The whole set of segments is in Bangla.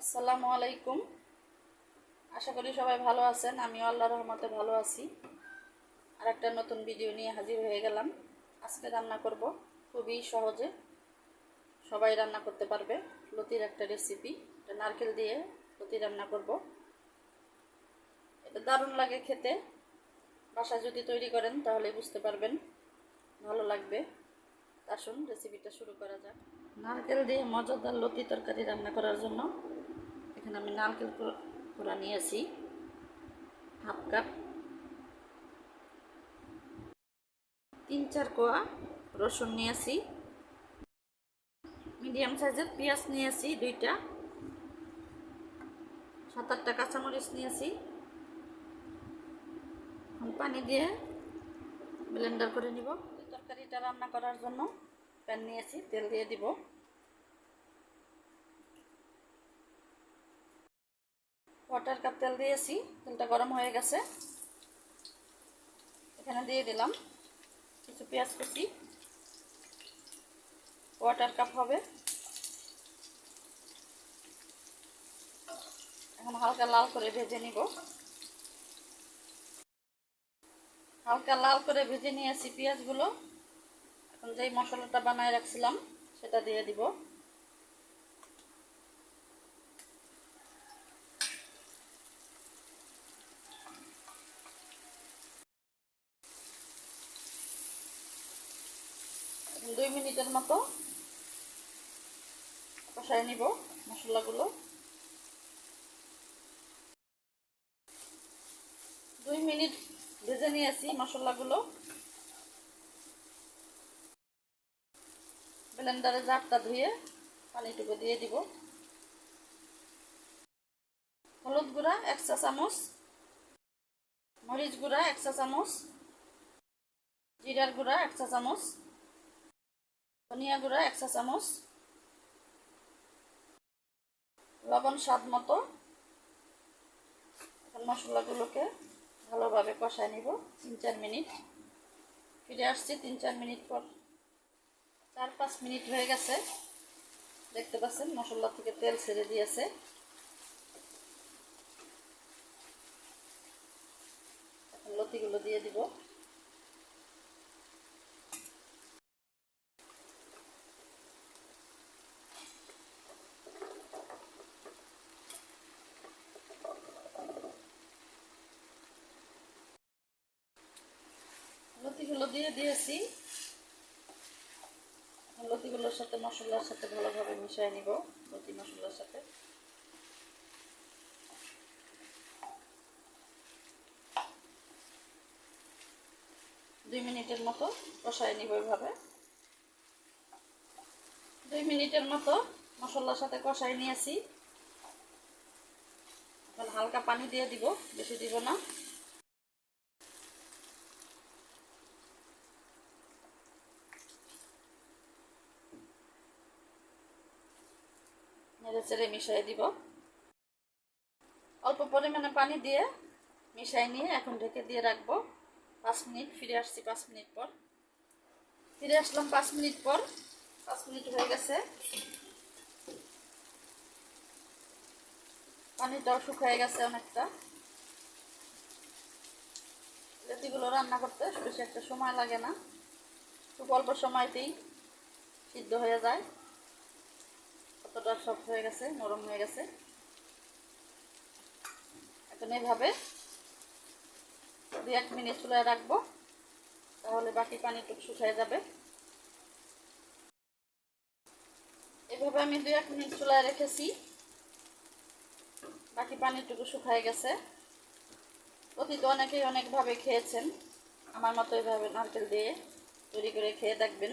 আসসালামু আলাইকুম। আশা করি সবাই ভালো আছেন, আমিও আল্লাহ রহমতে ভালো আছি। আর একটা নতুন ভিডিও নিয়ে হাজির হয়ে গেলাম। আজকে রান্না করব, খুবই সহজে। সবাই রান্না করতে পারবে, লতির একটা রেসিপি এটা নারকেল দিয়ে লতি রান্না করব। এটা দারুণ লাগে খেতে। বাসা যদি তৈরি করেন, তাহলে বুঝতে পারবেন, ভালো লাগবে। আসুন রেসিপিটা শুরু করা যাক। নারকেল দিয়ে মজাদার লতি তরকারি রান্না করার জন্য এখানে আমি নারকেল কোড়া নিয়েছি হাফ কাপ। তিন চার কোয়া রসুন নিয়েছি মিডিয়াম সাইজের পেঁয়াজ নিয়েছি দুইটা। সাত আটটা কাঁচামরিচ নিয়েছি পানি দিয়ে ব্লেন্ডার করে নিব। তরকারিটা রান্না করার জন্য প্যান নিয়েছি তেল দিয়ে দিব। ওয়াটার কাপ তেল দিয়েছি, তেলটা গরম হয়ে গেছে। এখানে দিয়ে দিলাম কিছু পেঁয়াজ কুচি। ওয়াটার কাপ হবে। এখন হালকা লাল করে ভেজে নিব। হালকা লাল করে ভেজে নিয়েছি পেঁয়াজগুলো। এখন যেই মশলাটা বানায় রাখছিলাম, সেটা দিয়ে দিব দুই মিনিটের মতো কষায় নিব মশলাগুলো। দুই মিনিট ভেজে নিয়েছি মশলাগুলো। ব্লেন্ডারে জারটা ধুয়ে পানিটুকু দিয়ে দিব। হলুদ গুঁড়া এক চা চামচ। মরিচ গুঁড়া এক চা চামচ। জিরার গুঁড়া এক চা চামচ। ধনিয়া গুঁড়া এক চা চামচ। লবণ স্বাদ মতো। মশলাগুলোকে ভালোভাবে কষায় নিব, তিন চার মিনিট। ফিরে আসছি তিন চার মিনিট পর। চার পাঁচ মিনিট হয়ে গেছে। দেখতে পাচ্ছেন, মশলা থেকে তেল ছেড়ে দিয়েছে। লতিগুলো দিয়ে দিব লতিগুলো দিয়ে দিয়েছি। লতিগুলোর সাথে, মশলার সাথে ভালোভাবে মিশিয়ে নিব, লতি মশলার সাথে। দুই মিনিটের মতো কষায় নিব এভাবে। দুই মিনিটের মতো মশলার সাথে কষাই নিয়েছি। এখন হালকা পানি দিয়ে দিব, বেশি দিব না। নেড়ে চেড়ে মিশিয়ে দিব। অল্প পরিমাণে পানি দিয়ে মিশাই নিয়ে এখন ঢেকে দিয়ে রাখব। পাঁচ মিনিট ফিরে আসছি, পাঁচ মিনিট পর। ফিরে আসলাম পাঁচ মিনিট পর। পাঁচ মিনিট হয়ে গেছে। পানিটাও শুকিয়ে গেছে অনেকটা। লেচিগুলো রান্না করতে বেশি একটা সময় লাগে না। খুব অল্প সময়তেই সিদ্ধ হয়ে যায়। কতটা সফট হয়ে গেছে, নরম হয়ে গেছে। এখন এইভাবে দু এক মিনিট চুলায় রাখব, তাহলে বাকি পানিটুকু শুকিয়ে যাবে। এভাবে আমি দু এক মিনিট চুলায় রেখেছি। বাকি পানিটুকু শুকায় গেছে। অতীত অনেকেই অনেকভাবে খেয়েছেন। আমার মতো এইভাবে নারকেল দিয়ে তৈরি করে খেয়ে দেখবেন।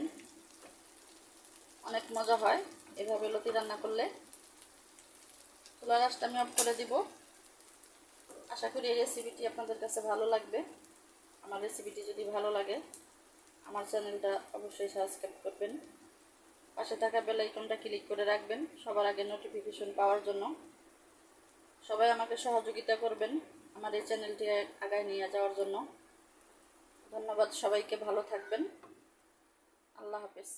অনেক মজা হয়। এভাবে লতি রান্না করলে চুলা রাসটা আমি অফ করে দিব। আশা করি এই রেসিপিটি আপনাদের কাছে ভালো লাগবে। আমার রেসিপিটি যদি ভালো লাগে, আমার চ্যানেলটা অবশ্যই সাবস্ক্রাইব করবেন। পাশে থাকা বেল আইকনটা ক্লিক করে রাখবেন, সবার আগে নোটিফিকেশন পাওয়ার জন্য। সবাই আমাকে সহযোগিতা করবেন আমার এই চ্যানেলটি আগায় নিয়ে যাওয়ার জন্য। ধন্যবাদ সবাইকে, ভালো থাকবেন। আল্লাহ হাফেজ।